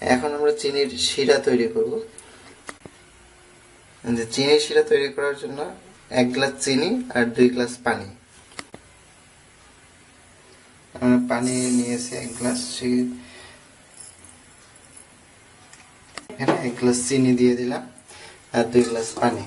এখন আমরা চিনির শিরা তৈরি করব। যে চিনির শিরা তৈরি করার জন্য এক গ্লাস চিনি আর দুই গ্লাস পানি। আমরা পানি নিয়েছি এক গ্লাস এখানে এক গ্লাস চিনি দিয়ে দিলাম আর দুই গ্লাস পানি।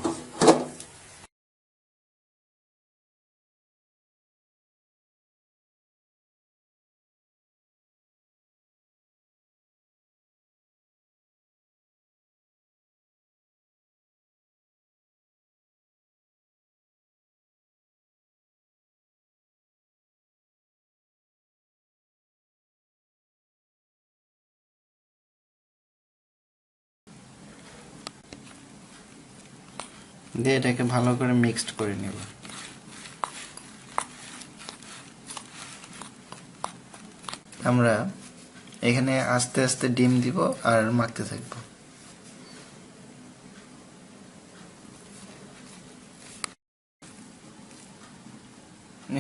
দিয়ে এটাকে ভালো করে মিক্সড করে নেব। আমরা এখানে আস্তে আস্তে ডিম দিব আর মাখতে থাকব।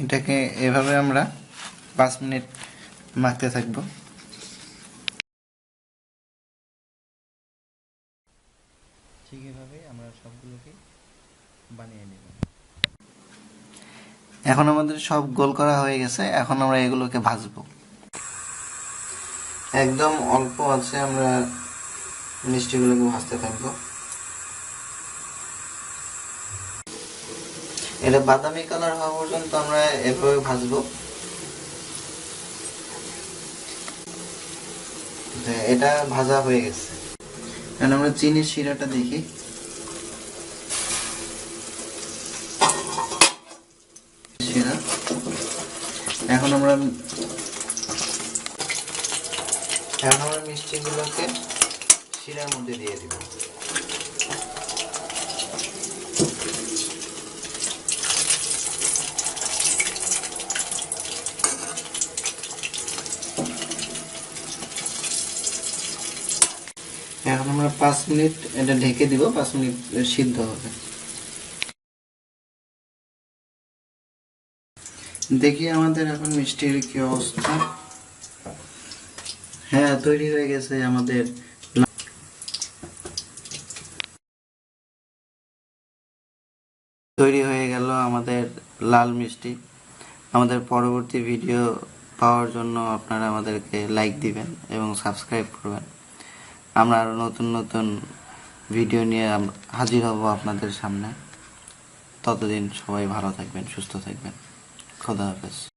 এটাকে এভাবে আমরা পাঁচ মিনিট মাখতে থাকব। ঠিক এভাবে আমরা সবগুলোকে বানিয়ে নেব। এখন আমাদের সব গোল করা হয়ে গেছে, এখন আমরা এগুলোকে ভাজবো। একদম অল্প আছে, আমরা মিষ্টিগুলোকে ভাজতে থাকব। এটা বাদামি কালার হওয়া পর্যন্ত আমরা এভাবে ভাজবো। এটা ভাজা হয়ে গেছে। এখন আমরা চিনির শিরাটা দেখি। শিরা এখন আমরা এখন আমরা মিষ্টিগুলোকে শিরার মধ্যে দিয়ে দিব। এখন আমরা পাঁচ মিনিট এটা ঢেকে দিব, পাঁচ মিনিট সিদ্ধ হবে। দেখি আমাদের এখন মিষ্টির কি অবস্থা। হ্যাঁ তৈরি হয়ে গেছে আমাদের তৈরি হয়ে গেল আমাদের লাল মিষ্টি। আমাদের পরবর্তী ভিডিও পাওয়ার জন্য আপনারা আমাদেরকে লাইক দিবেন এবং সাবস্ক্রাইব করবেন। আমরা আরও নতুন নতুন ভিডিও নিয়ে হাজির হব আপনাদের সামনে। ততদিন সবাই ভালো থাকবেন, সুস্থ থাকবেন। Kadar Hafız